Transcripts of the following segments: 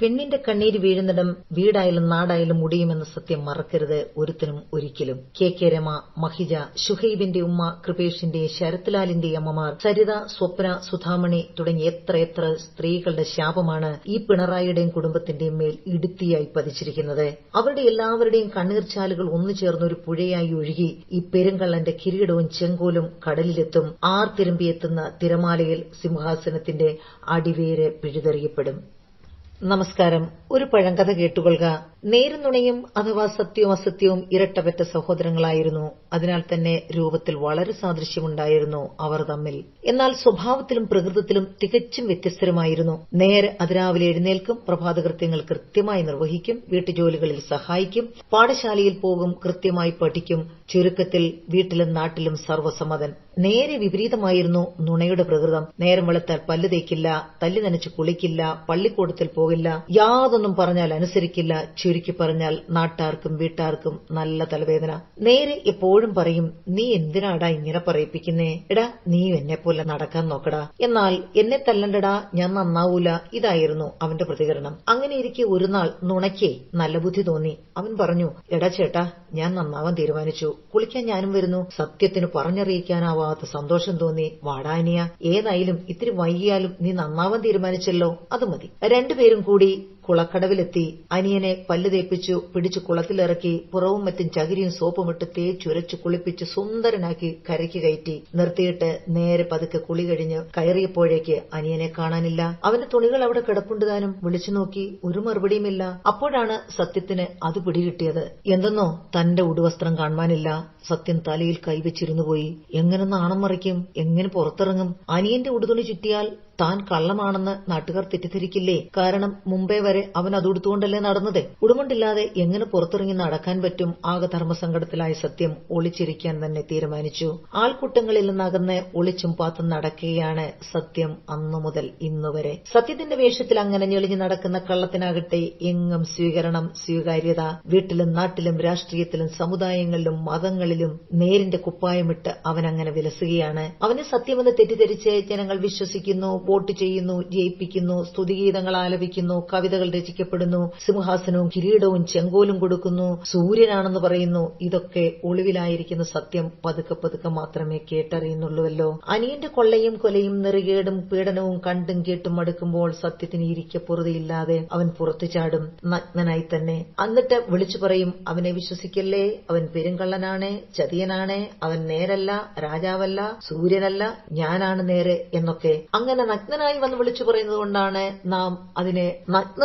പെണ്ണിന്റെ കണ്ണീര് വീഴുന്നിടം വീടായാലും നാടായാലും മുടിയുമെന്ന സത്യം മറക്കരുത് ഒരുത്തനും ഒരിക്കലും. കെ കെ രമ മഹിജ ഷുഹൈബിന്റെ ഉമ്മ കൃപേഷിന്റെ ശരത്ലാലിന്റെ അമ്മമാർ സരിത സ്വപ്ന സുധാമണി തുടങ്ങി എത്രയെത്ര സ്ത്രീകളുടെ ശാപമാണ് ഈ പിണറായിയുടെയും കുടുംബത്തിന്റെയും മേൽ ഇടുത്തിയായി പതിച്ചിരിക്കുന്നത്. അവരുടെ എല്ലാവരുടെയും കണ്ണീർച്ചാലുകൾ ഒന്നു ചേർന്ന് ഒരു പുഴയായി ഒഴുകി ഈ പെരുങ്കള്ളന്റെ കിരീടവും ചെങ്കോലും കടലിലെത്തും. ആർ തിരുമ്പിയെത്തുന്ന തിരമാലയിൽ സിംഹാസനത്തിന്റെ അടിവേര് പിഴുതെറിയപ്പെടും. നമസ്കാരം. ഒരു പഴങ്കഥ കേട്ടുകൊള്ളുക. നേരും നുണയും അഥവാ സത്യവും അസത്യവും ഇരട്ടപ്പെട്ട സഹോദരങ്ങളായിരുന്നു. അതിനാൽ തന്നെ രൂപത്തിൽ വളരെ സാദൃശ്യമുണ്ടായിരുന്നു അവർ തമ്മിൽ. എന്നാൽ സ്വഭാവത്തിലും പ്രകൃതത്തിലും തികച്ചും വ്യത്യസ്തരുമായിരുന്നു. നേരെ അതിരാവിലെ എഴുന്നേൽക്കും പ്രഭാതകൃത്യങ്ങൾ കൃത്യമായി നിർവഹിക്കും വീട്ടുജോലികളിൽ സഹായിക്കും പാഠശാലയിൽ പോകും കൃത്യമായി പഠിക്കും ചുരുക്കത്തിൽ വീട്ടിലും നാട്ടിലും സർവസമ്മതൻ നേരെ വിപരീതമായിരുന്നു നുണയുടെ പ്രകൃതം. നേരം വെളുത്താൽ പല്ല് തേക്കില്ല തല്ലി നനച്ച് കുളിക്കില്ല പള്ളിക്കൂടത്തിൽ പോകില്ല. യാതൊന്നും പറഞ്ഞാൽ അനുസരിക്കില്ല. ചുരുക്കി പറഞ്ഞാൽ നാട്ടാർക്കും വീട്ടാർക്കും നല്ല തലവേദന. നേരെ എപ്പോഴും പറയും നീ എന്തിനാടാ ഇങ്ങനെ പറയിപ്പിക്കുന്നേ? എടാ നീ എന്നെ പോലെ നടക്കാൻ നോക്കടാ. എന്നാൽ എന്നെ തല്ലണ്ടടാ ഞാൻ നന്നാവൂല. ഇതായിരുന്നു അവന്റെ പ്രതികരണം. അങ്ങനെ ഇരിക്കെ ഒരു നാൾ നുണയ്ക്കേ നല്ല ബുദ്ധി തോന്നി. അവൻ പറഞ്ഞു എടാ ചേട്ടാ ഞാൻ നന്നാവാൻ തീരുമാനിച്ചു. കുളിക്കാൻ ഞാനും വരുന്നു. സത്യത്തിന് പറഞ്ഞറിയിക്കാനാവാത്ത സന്തോഷം തോന്നി. വാടാനിയ ഏതായാലും ഇത്തിരി വൈകിയാലും നീ നന്നാവാൻ തീരുമാനിച്ചല്ലോ. അത് മതി. രണ്ടുപേരും കൂടി കുളക്കടവിലെത്തി. അനിയനെ പല്ല് തേപ്പിച്ചു പിടിച്ചു കുളത്തിലിറക്കി പുറവും മറ്റും ചകിരിയും സോപ്പുമിട്ട് തേച്ചുരച്ചു കുളിപ്പിച്ച് സുന്ദരനാക്കി കരയ്ക്ക് കയറ്റി. നിർത്തിയിട്ട് നേരെ പതുക്കെ കുളി കഴിഞ്ഞ് കയറിയപ്പോഴേക്ക് അനിയനെ കാണാനില്ല. അവന്റെ തുണികൾ അവിടെ കിടപ്പുണ്ടുതാനും വിളിച്ചു നോക്കി. ഒരു മറുപടിയുമില്ല. അപ്പോഴാണ് സത്യത്തിന് അത് പിടികിട്ടിയത്. എന്തെന്നോ? തന്റെ ഉടുവസ്ത്രം കാണുവാനില്ല. സത്യം തലയിൽ കൈവച്ചിരുന്നു പോയി. എങ്ങനെ നാണം മറിക്കും? എങ്ങനെ പുറത്തിറങ്ങും? അനിയന്റെ ഉടുതുണി ചുറ്റിയാൽ താൻ കള്ളമാണെന്ന് നാട്ടുകാർ തെറ്റിദ്ധരിക്കില്ലേ? കാരണം മുംബൈ വരെ അവൻ അതുടുത്തുകൊണ്ടല്ലേ നടന്നത്? ഉടുമുണ്ടില്ലാതെ എങ്ങനെ പുറത്തിറങ്ങി നടക്കാൻ പറ്റും? ആകെ ധർമ്മസങ്കടത്തിലായ സത്യം ഒളിച്ചിരിക്കാൻ തന്നെ തീരുമാനിച്ചു. ആൾക്കൂട്ടങ്ങളിൽ നിന്നകന്ന് ഒളിച്ചും പാത്തും നടക്കുകയാണ് സത്യം അന്നു മുതൽ ഇന്നുവരെ സത്യത്തിന്റെ വേഷത്തിൽ അങ്ങനെ ഞെളിഞ്ഞു നടക്കുന്ന കള്ളത്തിനാകട്ടെ എങ്ങും സ്വീകരണം സ്വീകാര്യത. വീട്ടിലും നാട്ടിലും രാഷ്ട്രീയത്തിലും സമുദായങ്ങളിലും മതങ്ങളിലും നേരിന്റെ കുപ്പായമിട്ട് അവൻ അങ്ങനെ വിലസുകയാണ്. അവനെ സത്യമെന്ന് തെറ്റിദ്ധരിച്ച് ജനങ്ങൾ വിശ്വസിക്കുന്നു വോട്ട് ചെയ്യുന്നു ജയിപ്പിക്കുന്നു സ്തുതിഗീതങ്ങൾ ആലപിക്കുന്നു കവിതകൾ രചിക്കപ്പെടുന്നു സിംഹാസനവും കിരീടവും ചെങ്കോലും കൊടുക്കുന്നു സൂര്യനാണെന്ന് പറയുന്നു. ഇതൊക്കെ ഒളിവിലായിരിക്കുന്ന സത്യം പതുക്കെ പതുക്കെ മാത്രമേ കേട്ടറിയുന്നുള്ളൂവല്ലോ. അനിയന്റെ കൊള്ളയും കൊലയും നെറുകേടും പീഡനവും കണ്ടും കേട്ടും മടുക്കുമ്പോൾ സത്യത്തിന് ഇരിക്കപ്പുറതയില്ലാതെ പൊറുതിയില്ലാതെ അവൻ പുറത്തു ചാടും. നഗ്നനായി തന്നെ. എന്നിട്ട് വിളിച്ചു പറയും അവനെ വിശ്വസിക്കല്ലേ? അവൻ പെരുങ്കള്ളനാണ് ചതിയനാണ് അവൻ നേരല്ല രാജാവല്ല സൂര്യനല്ല ഞാനാണ് നേരെ എന്നൊക്കെ. അങ്ങനെ നഗ്നനായി വന്ന് വിളിച്ചു പറയുന്നത് കൊണ്ടാണ് നാം അതിനെ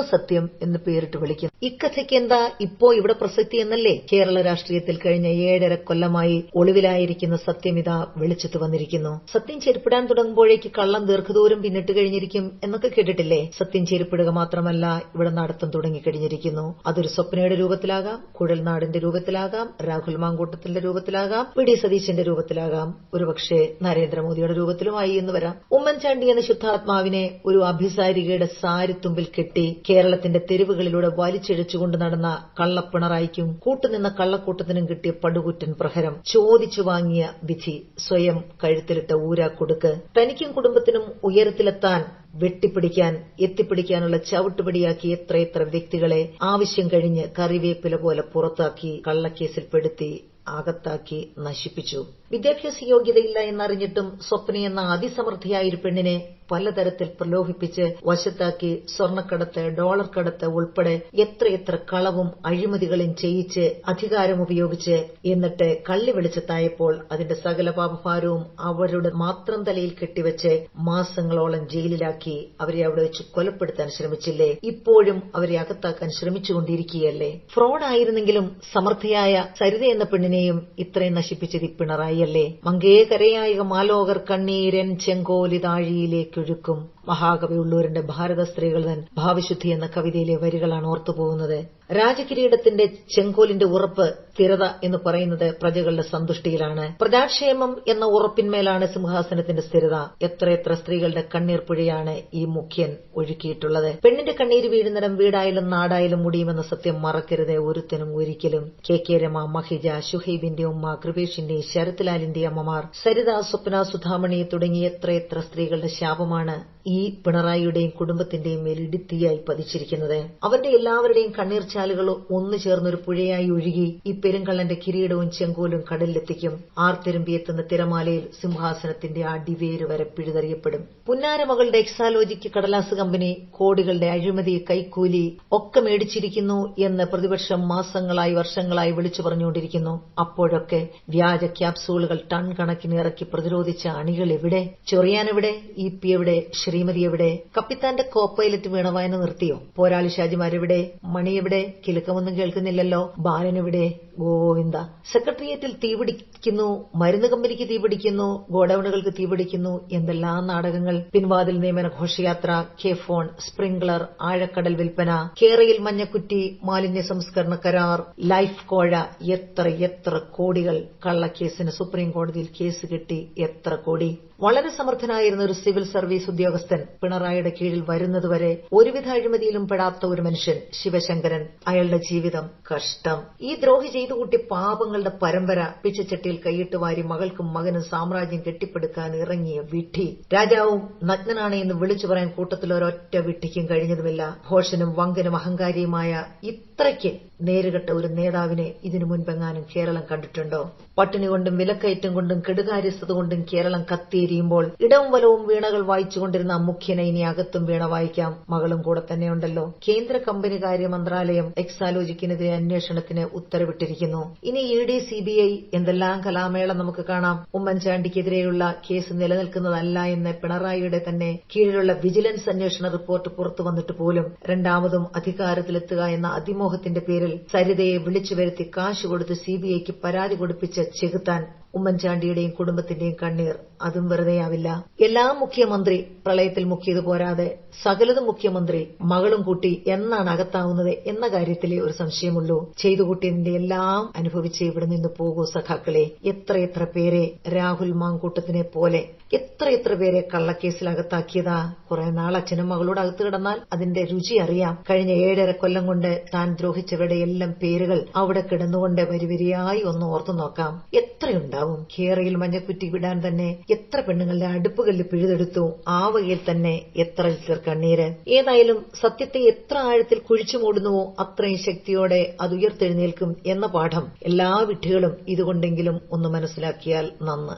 നഗ്നസത്യം എന്ന് പേരിട്ട് വിളിക്കും ഇക്കഥയ്ക്ക് എന്താ ഇപ്പോ ഇവിടെ പ്രസക്തി എന്നല്ലേ? കേരള രാഷ്ട്രീയത്തിൽ കഴിഞ്ഞ ഏഴര കൊല്ലമായി ഒളിവിലായിരിക്കുന്ന സത്യമിത വെളിച്ചത്ത് വന്നിരിക്കുന്നു. സത്യം ചെരുപ്പിടാൻ തുടങ്ങുമ്പോഴേക്ക് കള്ളം ദീർഘദൂരം പിന്നിട്ട് കഴിഞ്ഞിരിക്കും എന്നൊക്കെ കേട്ടിട്ടില്ലേ? സത്യം ചെരുപ്പിടുക മാത്രമല്ല ഇവിടെ നടത്തം തുടങ്ങിക്കഴിഞ്ഞിരിക്കുന്നു. അതൊരു സ്വപ്നയുടെ രൂപത്തിലാകാം കുഴൽനാടിന്റെ രൂപത്തിലാകാം രാഹുൽ മാങ്കൂട്ടത്തിന്റെ രൂപത്തിലാകാം വി ഡി സതീശന്റെ രൂപത്തിലാകാം. ഒരുപക്ഷെ നരേന്ദ്രമോദിയുടെ രൂപത്തിലുമായി എന്ന് വരാം. ഉമ്മൻചാണ്ടി എന്ന ശുദ്ധാത്മാവിനെ ഒരു അഭിസാരികയുടെ സാരിത്തുമ്പിൽ കെട്ടി കേരളത്തിന്റെ തെരുവുകളിലൂടെ വലിച്ചിഴച്ചുകൊണ്ട് നടന്ന കള്ളപ്പിണറായിക്കും കൂട്ടുനിന്ന കള്ളക്കൂട്ടത്തിനും കിട്ടിയ പടുകുറ്റൻ പ്രഹരം ചോദിച്ചു വാങ്ങിയ വിധി സ്വയം കഴുത്തിലിട്ട ഊരാക്കൊടുക്ക് തനിക്കും കുടുംബത്തിനും ഉയരത്തിലെത്താൻ വെട്ടിപ്പിടിക്കാൻ എത്തിപ്പിടിക്കാനുള്ള ചവിട്ടുപടിയാക്കി എത്രയെത്ര വ്യക്തികളെ ആവശ്യം കഴിഞ്ഞ് കറിവേപ്പില പോലെ പുറത്താക്കി കള്ളക്കേസിൽപ്പെടുത്തി അകത്താക്കി നശിപ്പിച്ചു. വിദ്യാഭ്യാസ യോഗ്യതയില്ല എന്നറിഞ്ഞിട്ടും സ്വപ്ന എന്ന അതിസമൃദ്ധിയായ ഒരു പെണ്ണിനെ പലതരത്തിൽ പ്രലോഭിപ്പിച്ച് വശത്താക്കി സ്വർണക്കടത്ത് ഡോളർ കടത്ത് ഉൾപ്പെടെ എത്രയെത്ര കളവും അഴിമതികളും ചെയ്യിച്ച് അധികാരം ഉപയോഗിച്ച് എന്നിട്ട് കള്ളി വെളിച്ചത്തായപ്പോൾ അതിന്റെ സകല പാപഭാരവും അവരുടെ മാത്രം തലയിൽ കെട്ടിവെച്ച് മാസങ്ങളോളം ജയിലിലാക്കി അവരെ അവിടെ വെച്ച് കൊലപ്പെടുത്താൻ ശ്രമിച്ചില്ലേ? ഇപ്പോഴും അവരെ അകത്താക്കാൻ ശ്രമിച്ചുകൊണ്ടിരിക്കുകയല്ലേ? ഫ്രോഡായിരുന്നെങ്കിലും സമർത്ഥയായ സരിത എന്ന പെണ്ണിനെയും ഇത്രയും നശിപ്പിച്ചത് പിണറായിയല്ലേ മങ്കേകരയായ മാലോകർ കണ്ണീരൻ ചെങ്കോലിതാഴിയിലേക്കൊഴുക്കും മഹാകവി ഉള്ളൂരിന്റെ ഭാരത സ്ത്രീകൾ തൻ ഭാവിശുദ്ധി എന്ന കവിതയിലെ വരികളാണ് ഓർത്തുപോകുന്നത്. രാജകിരീടത്തിന്റെ ചെങ്കോലിന്റെ ഉറപ്പ് സ്ഥിരത എന്ന് പറയുന്നത് പ്രജകളുടെ സന്തുഷ്ടിയിലാണ്. പ്രജാക്ഷേമം എന്ന ഉറപ്പിന്മേലാണ് സിംഹാസനത്തിന്റെ സ്ഥിരത. എത്രയെത്ര സ്ത്രീകളുടെ കണ്ണീർ പുഴയാണ് ഈ മുഖ്യൻ ഒഴുക്കിയിട്ടുള്ളത്. പെണ്ണിന്റെ കണ്ണീര് വീഴുന്നിടം വീടായാലും നാടായാലും മുടിയുമെന്ന സത്യം മറക്കരുത് ഒരുത്തനും ഒരിക്കലും. കെ കെ രമ മഹിജ ഷുഹൈബിന്റെ ഉമ്മ കൃപേഷിന്റെ ശരത്ലാലിന്റെ അമ്മമാർ സരിത സ്വപ്ന സുധാമണി തുടങ്ങിയ എത്രയെത്ര സ്ത്രീകളുടെ ശാപമാണ് ഈ ഈ പിണറായിയുടെയും കുടുംബത്തിന്റെയും മേൽ ഇടിത്തീയായി പതിച്ചിരിക്കുന്നത്. അവരുടെ എല്ലാവരുടെയും കണ്ണീർച്ചാലുകൾ ഒന്നു ചേർന്നൊരു പുഴയായി ഒഴുകി ഈ പെരുങ്കള്ളന്റെ കിരീടവും ചെങ്കോലും കടലിലെത്തിക്കും. ആർത്തിരമ്പി എത്തുന്ന തിരമാലയിൽ സിംഹാസനത്തിന്റെ അടിവേര് വരെ പിഴുതെറിയപ്പെടും. പുന്നാരമകളുടെ എക്സാലോജിക്ക് കടലാസ് കമ്പനി കോടികളുടെ അഴിമതി കൈക്കൂലി ഒക്കെ മേടിച്ചിരിക്കുന്നു എന്ന് പ്രതിപക്ഷം മാസങ്ങളായി വർഷങ്ങളായി വിളിച്ചു പറഞ്ഞുകൊണ്ടിരിക്കുന്നു. അപ്പോഴൊക്കെ വ്യാജ ക്യാപ്സൂളുകൾ ടൺ കണക്കിന് ഇറക്കി പ്രതിരോധിച്ച അണികൾ എവിടെ ചൊറിയാൻ എവിടെ ഇ പി എവിടെ? ശ്രീമതി എവിടെ? കപ്പിത്താന്റെ കോപ്പൈലറ്റ് വീണവായന നിർത്തിയോ? പോരാളി ഷാജിമാരെവിടെ? മണി എവിടെ? കിലുക്കമൊന്നും കേൾക്കുന്നില്ലല്ലോ. ബാലൻ എവിടെ? ഗോവിന്ദ. സെക്രട്ടേറിയറ്റിൽ തീപിടിക്കുന്നു മരുന്ന് കമ്പനിക്ക് തീപിടിക്കുന്നു ഗോഡൌണുകൾക്ക് തീപിടിക്കുന്നു എന്തെല്ലാം നാടകങ്ങൾ? പിൻവാതിൽ നിയമന ഘോഷയാത്ര കെ ഫോൺ സ്പ്രിംഗ്ലർ ആഴക്കടൽ വിൽപ്പന കേരയിൽ മഞ്ഞക്കുറ്റി മാലിന്യ സംസ്കരണ കരാർ ലൈഫ് കോഴ എത്ര എത്ര കോടികൾ കള്ളക്കേസിന് സുപ്രീം കോടതിയിൽ കേസ് കിട്ടി എത്ര കോടി? വളരെ സമർത്ഥനായിരുന്ന ഒരു സിവിൽ സർവീസ് ഉദ്യോഗസ്ഥൻ പിണറായിയുടെ കീഴിൽ വരുന്നതുവരെ ഒരുവിധ അഴിമതിയിലും പെടാത്ത ഒരു മനുഷ്യൻ ശിവശങ്കരൻ. അയാളുടെ ജീവിതം കഷ്ടം. ഈ ദ്രോഹി ചെയ്തു കൂട്ടി പാപങ്ങളുടെ പരമ്പര പിച്ചച്ചട്ടിയിൽ കൈയിട്ട് വാരി മകൾക്കും മകനും സാമ്രാജ്യം കെട്ടിപ്പടുക്കാൻ ഇറങ്ങിയ വിഡ്ഢി രാജാവും നഗ്നനാണ് എന്ന് വിളിച്ചു പറയാൻ കൂട്ടത്തിൽ ഒരൊറ്റ വിഡ്ഢിക്കും കഴിഞ്ഞതുമില്ല. ഘോഷനും വങ്കനും അഹങ്കാരിയുമായ ഇത്രയ്ക്ക് നേരുകെട്ട ഒരു നേതാവിനെ ഇതിനു മുൻപെങ്ങാനും കേരളം കണ്ടിട്ടുണ്ടോ? പട്ടിണി കൊണ്ടും വിലക്കയറ്റം കൊണ്ടും കെടുകാര്യസ്ഥത കൊണ്ടും കേരളം കത്തിയെരിയുമ്പോൾ ഇടവും വലവും വീണകൾ വായിച്ചുകൊണ്ടിരുന്ന മുഖ്യനെ ഇനി അകത്തും വീണ വായിക്കാം. മകളും കൂടെ തന്നെയുണ്ടല്ലോ. കേന്ദ്ര കമ്പനി കാര്യ മന്ത്രാലയം എക്സാലോജിക്കിനെതിരെ അന്വേഷണത്തിന് ഉത്തരവിട്ടിരിക്കുന്നു. ഇനി E D C B I എന്തെല്ലാം കലാമേള നമുക്ക് കാണാം? ഉമ്മൻചാണ്ടിക്കെതിരെയുള്ള കേസ് നിലനിൽക്കുന്നതല്ല എന്ന് പിണറായിയുടെ തന്നെ കീഴിലുള്ള വിജിലൻസ് അന്വേഷണ റിപ്പോർട്ട് പുറത്തു വന്നിട്ട് പോലും രണ്ടാമതും അധികാരത്തിലെത്തുക എന്ന അതിമോഹത്തിന്റെ പേരിൽ സരിതയെ വിളിച്ചു വരുത്തി കാശ് കൊടുത്ത് സിബിഐക്ക് പരാതി കൊടുപ്പിച്ച് ചെകുത്താൻ ഉമ്മൻചാണ്ടിയുടെയും കുടുംബത്തിന്റെയും കണ്ണീർ അതും വെറുതെയാവില്ല. എല്ലാ മുഖ്യമന്ത്രി പ്രളയത്തിൽ മുക്കിയത് പോരാതെ സകലതും മുഖ്യമന്ത്രി മകളും കൂട്ടി എന്നാണ് അകത്താവുന്നത് എന്ന കാര്യത്തിലേ ഒരു സംശയമുള്ളൂ. ചെയ്തു കൂട്ടിയതിന്റെ എല്ലാം അനുഭവിച്ച് ഇവിടെ നിന്ന് പോകൂ സഖാക്കളെ. എത്രയെത്ര പേരെ രാഹുൽ മാങ്കൂട്ടത്തിനെ പോലെ എത്രയെത്ര പേരെ കള്ളക്കേസിൽ അകത്താക്കിയതാ. കുറെ നാൾ അച്ഛനും മകളോട് അകത്ത് കിടന്നാൽ അതിന്റെ രുചി അറിയാം. കഴിഞ്ഞ ഏഴര കൊല്ലം കൊണ്ട് താൻ ദ്രോഹിച്ചവരുടെ എല്ലാം പേരുകൾ അവിടെ കിടന്നുകൊണ്ട് വരിവരിയായി ഒന്ന് ഓർത്തു നോക്കാം. എത്രയുണ്ടാവും? കേരയിൽ മഞ്ഞക്കുറ്റി വിടാൻ തന്നെ എത്ര പെണ്ണുങ്ങളുടെ അടുപ്പുകല്ല് പിഴുതെടുത്തു? ആ വകയിൽ തന്നെ എത്ര ലിറ്റർ കണ്ണീര്? ഏതായാലും സത്യത്തെ എത്ര ആഴത്തിൽ കുഴിച്ചു മൂടുന്നുവോ അത്രയും ശക്തിയോടെ അത് ഉയർത്തെഴുന്നേൽക്കും എന്ന പാഠം എല്ലാ വിഡ്ഢികളും ഇതുകൊണ്ടെങ്കിലും ഒന്ന് മനസ്സിലാക്കിയാൽ നന്ന്.